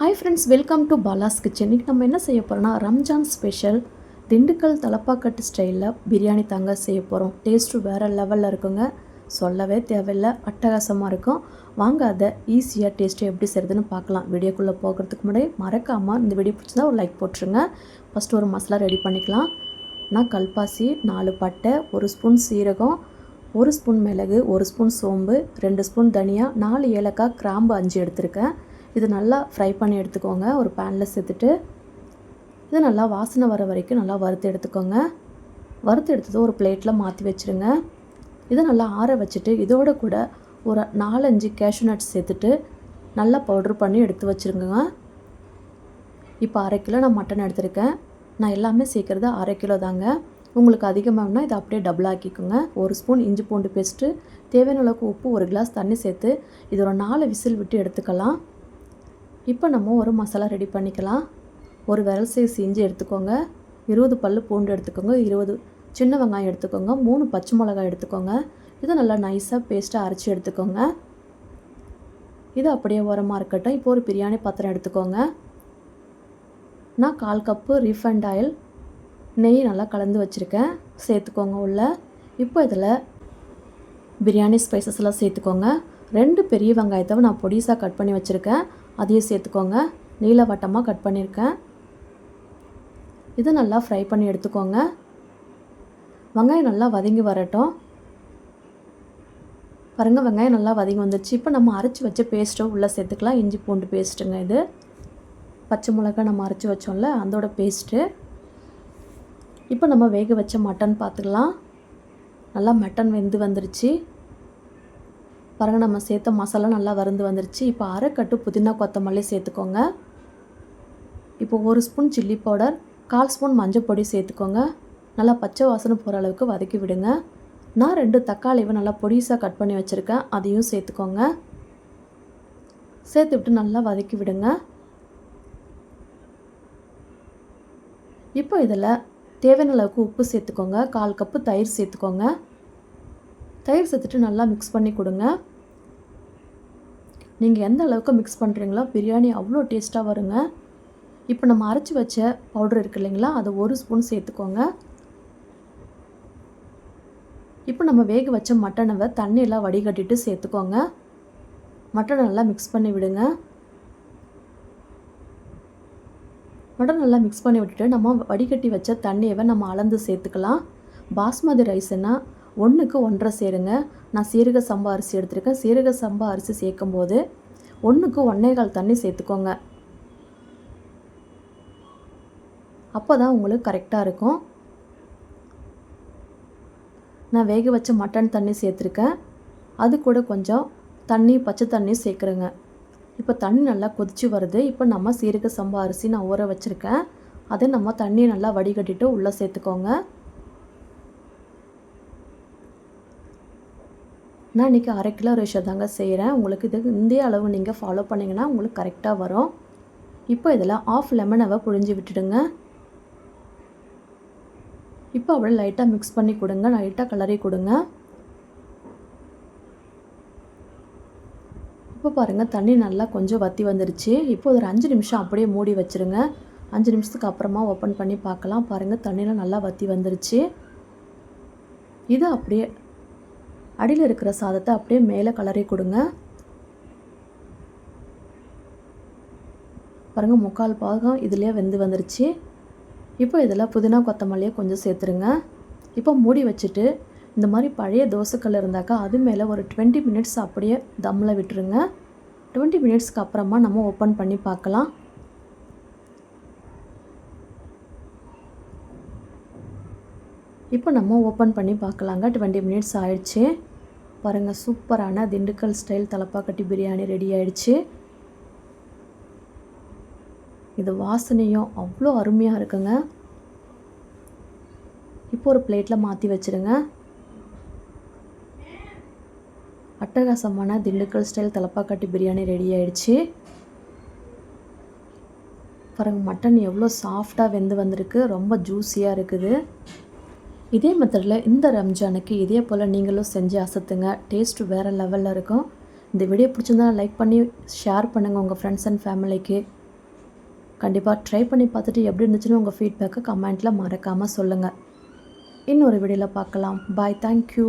Hi friends welcome to Bala's kitchen இன்றைக்கி நம்ம என்ன செய்ய போகிறோம்னா ரம்ஜான் ஸ்பெஷல் திண்டுக்கல் தலப்பாக்கட்டு ஸ்டைலில் பிரியாணி தாங்க செய்ய போகிறோம் டேஸ்ட்டு வேறு லெவலில் இருக்குங்க. சொல்லவே தேவையில்லை அட்டகாசமாக இருக்கும். வாங்க அதை ஈஸியாக டேஸ்ட்டு எப்படி செய்கிறதுன்னு பார்க்கலாம். வீடியோக்குள்ளே போகிறதுக்கு முன்னாடி மறக்காமல் இந்த வீடியோ பிடிச்சதா ஒரு லைக் போட்டுருங்க. ஃபஸ்ட்டு ஒரு மசாலா ரெடி பண்ணிக்கலாம். நான் கல்பாசி நாலு பட்டை ஒரு ஸ்பூன் சீரகம் ஒரு ஸ்பூன் மிளகு ஒரு ஸ்பூன் சோம்பு ரெண்டு ஸ்பூன் தனியா நாலு ஏலக்காய் கிராம்பு அஞ்சு எடுத்திருக்கேன். இது நல்லா ஃப்ரை பண்ணி எடுத்துக்கோங்க. ஒரு பேனில் சேர்த்துட்டு இது நல்லா வாசனை வர வரைக்கும் நல்லா வறுத்து எடுத்துக்கோங்க. வறுத்து எடுத்தது ஒரு பிளேட்டில் மாற்றி வச்சுருங்க. இதை நல்லா ஆற வச்சுட்டு இதோட கூட ஒரு நாலஞ்சு கேஷ்யூ நட்ஸ் சேர்த்துட்டு நல்லா பவுட்ரு பண்ணி எடுத்து வச்சுருங்க இப்போ அரை கிலோ நான் மட்டன் எடுத்திருக்கேன். நான் எல்லாமே சேர்க்குறது அரை கிலோ தாங்க. உங்களுக்கு அதிகமாகனா இதை அப்படியே டபுள் ஆக்கிக்கோங்க. ஒரு ஸ்பூன் இஞ்சி பூண்டு பேஸ்ட்டு தேவையான அளவுக்கு உப்பு ஒரு கிளாஸ் தண்ணி சேர்த்து இது ஒரு நாலு விசில் விட்டு எடுத்துக்கலாம். இப்போ நம்ம ஒரு மசாலா ரெடி பண்ணிக்கலாம். ஒரு விரல் சைஸ் இஞ்சி எடுத்துக்கோங்க. இருபது பல் பூண்டு எடுத்துக்கோங்க. இருபது சின்ன வெங்காயம் எடுத்துக்கோங்க. மூணு பச்சை மிளகாய் எடுத்துக்கோங்க. இதை நல்லா நைஸாக பேஸ்ட்டாக அரைச்சி எடுத்துக்கோங்க. இது அப்படியே உரமாக இருக்கட்டும். இப்போ ஒரு பிரியாணி பாத்திரம் எடுத்துக்கோங்க. நான் கால் கப்பு ரீஃபண்ட் ஆயில் நெய் நல்லா கலந்து வச்சுருக்கேன். சேர்த்துக்கோங்க உள்ள. இப்போ இதில் பிரியாணி ஸ்பைசஸ்லாம் சேர்த்துக்கோங்க. ரெண்டு பெரிய வெங்காயத்தை நான் பொடிசாக கட் பண்ணி வச்சுருக்கேன். அதையும் சேர்த்துக்கோங்க. நீல வட்டமாக கட் பண்ணியிருக்கேன் இதை நல்லா ஃப்ரை பண்ணி எடுத்துக்கோங்க. வெங்காயம் நல்லா வதங்கி வரட்டும். பாருங்கள் வெங்காயம் நல்லா வதங்கி வந்துடுச்சு இப்போ நம்ம அரைச்சி வச்ச பேஸ்ட்டை உள்ளே சேர்த்துக்கலாம். இஞ்சி பூண்டு பேஸ்ட்டுங்க இது. பச்சை மிளகாய் நம்ம அரைச்சி வச்சோம்ல அதோட பேஸ்ட்டு இப்போ நம்ம வேக வச்ச மட்டன் பார்த்துக்கலாம். நல்லா மட்டன் வெந்து வந்துருச்சு. பாருங்கள் நம்ம சேர்த்த மசாலா நல்லா வருந்து வந்துருச்சு. இப்போ அரைக்கட்டு புதினா கொத்தமல்லி சேர்த்துக்கோங்க. இப்போ ஒரு ஸ்பூன் சில்லி பவுடர் கால் ஸ்பூன் மஞ்சள் பொடி சேர்த்துக்கோங்க. நல்லா பச்சை வாசனை போகிற அளவுக்கு வதக்கி விடுங்க. நான் ரெண்டு தக்காளிவை நல்லா பொடிசாக கட் பண்ணி வச்சுருக்கேன். அதையும் சேர்த்துக்கோங்க. சேர்த்து விட்டு நல்லா வதக்கி விடுங்க. இப்போ இதில் தேவையான அளவுக்கு உப்பு சேர்த்துக்கோங்க. கால் கப்பு தயிர் சேர்த்துக்கோங்க. தயிர் சேர்த்துட்டு நல்லா மிக்ஸ் பண்ணி கொடுங்க. நீங்கள் எந்த அளவுக்கு மிக்ஸ் பண்ணுறீங்களோ பிரியாணி அவ்வளோ டேஸ்ட்டாக வருங்க. இப்போ நம்ம அரைச்சி வச்ச பவுடர் இருக்கு இல்லைங்களா அதை ஒரு ஸ்பூன் சேர்த்துக்கோங்க. இப்போ நம்ம வேக வச்ச மட்டனவை தண்ணியெல்லாம் வடிகட்டிட்டு சேர்த்துக்கோங்க. மட்டனை நல்லா மிக்ஸ் பண்ணி விடுங்க. மட்டன் நல்லா மிக்ஸ் பண்ணி விட்டுட்டு நம்ம வடிகட்டி வச்ச தண்ணியவை நம்ம அளந்து சேர்த்துக்கலாம். பாஸ்மதி ரைஸ்னால் ஒன்றுக்கு ஒன்றரை சேருங்க. நான் சீரக சம்பா அரிசி எடுத்திருக்கேன். சீரக சம்பா அரிசி சேர்க்கும் போது ஒன்றுக்கு ஒன்னேகால் தண்ணி சேர்த்துக்கோங்க. அப்போ தான் உங்களுக்கு கரெக்டாக இருக்கும். நான் வேக வச்ச மட்டன் தண்ணி சேர்த்துருக்கேன். அது கூட கொஞ்சம் தண்ணி பச்சை தண்ணி சேர்க்குறேங்க. இப்போ தண்ணி நல்லா கொதிச்சு வருது. இப்போ நம்ம சீரக சம்பா அரிசி நான் ஊற வச்சுருக்கேன். அதை நம்ம தண்ணியை நல்லா வடிகட்டிட்டு உள்ளே சேர்த்துக்கோங்க. நான் இன்றைக்கி அரை கிலோ ரேஷோ தாங்க செய்கிறேன் உங்களுக்கு இது இந்திய அளவு நீங்கள் ஃபாலோ பண்ணிங்கன்னா உங்களுக்கு கரெக்டாக வரும். இப்போ இதில் ஆஃப் லெமனவை புழிஞ்சு விட்டுடுங்க. இப்போ அப்படியே லைட்டாக மிக்ஸ் பண்ணி கொடுங்க. லைட்டாக கலரி கொடுங்க. இப்போ பாருங்கள் தண்ணி நல்லா கொஞ்சம் வற்றி வந்துருச்சு. இப்போ ஒரு அஞ்சு நிமிஷம் அப்படியே மூடி வச்சுருங்க. அஞ்சு நிமிஷத்துக்கு அப்புறமா ஓப்பன் பண்ணி பார்க்கலாம். பாருங்கள் தண்ணியில் நல்லா வற்றி வந்துருச்சு. இது அப்படியே அடியில் இருக்கிற சாதத்தை அப்படியே மேலே கலரி கொடுங்க. பாருங்கள் முக்கால் பாகம் இதிலே வெந்து வந்துருச்சு. இப்போ இதில் புதினா கொத்தமல்லியை கொஞ்சம் சேர்த்துருங்க. இப்போ மூடி வச்சுட்டு இந்த மாதிரி பழைய தோசைக்கல் இருந்தாக்கா அது மேலே ஒரு டுவெண்ட்டி மினிட்ஸ் அப்படியே தம்மில் விட்டுருங்க. டுவெண்ட்டி மினிட்ஸ்க்கு அப்புறமா நம்ம ஓப்பன் பண்ணி பார்க்கலாம். இப்போ நம்ம ஓப்பன் பண்ணி பார்க்கலாங்க. டுவெண்ட்டி மினிட்ஸ் ஆயிடுச்சு. பாருங்கள் சூப்பரான திண்டுக்கல் ஸ்டைல் தலப்பாக்கட்டி பிரியாணி ரெடி ஆயிடுச்சு. இது வாசனையும் அவ்வளோ அருமையாக இருக்குங்க. இப்போ ஒரு பிளேட்டில் மாற்றி வச்சுருங்க. அட்டகாசமான திண்டுக்கல் ஸ்டைல் தலப்பாக்கட்டி பிரியாணி ரெடி ஆயிடுச்சு. பாருங்கள் மட்டன் எவ்வளோ சாஃப்டாக வெந்து வந்திருக்கு. ரொம்ப ஜூஸியாக இருக்குது. இதே மெத்தடில் இந்த ரம்ஜானுக்கு இதே போல் நீங்களும் செஞ்சு அசத்துங்க. டேஸ்ட்டு வேறு லெவலில் இருக்கும். இந்த வீடியோ பிடிச்சிருந்தா லைக் பண்ணி ஷேர் பண்ணுங்கள் உங்கள் ஃப்ரெண்ட்ஸ் அண்ட் ஃபேமிலிக்கு கண்டிப்பாக ட்ரை பண்ணி பார்த்துட்டு எப்படி இருந்துச்சுன்னு உங்கள் ஃபீட்பேக்கை கமெண்ட்டில் மறக்காமல் சொல்லுங்கள் இன்னொரு வீடியோவில் பார்க்கலாம். Bye thank you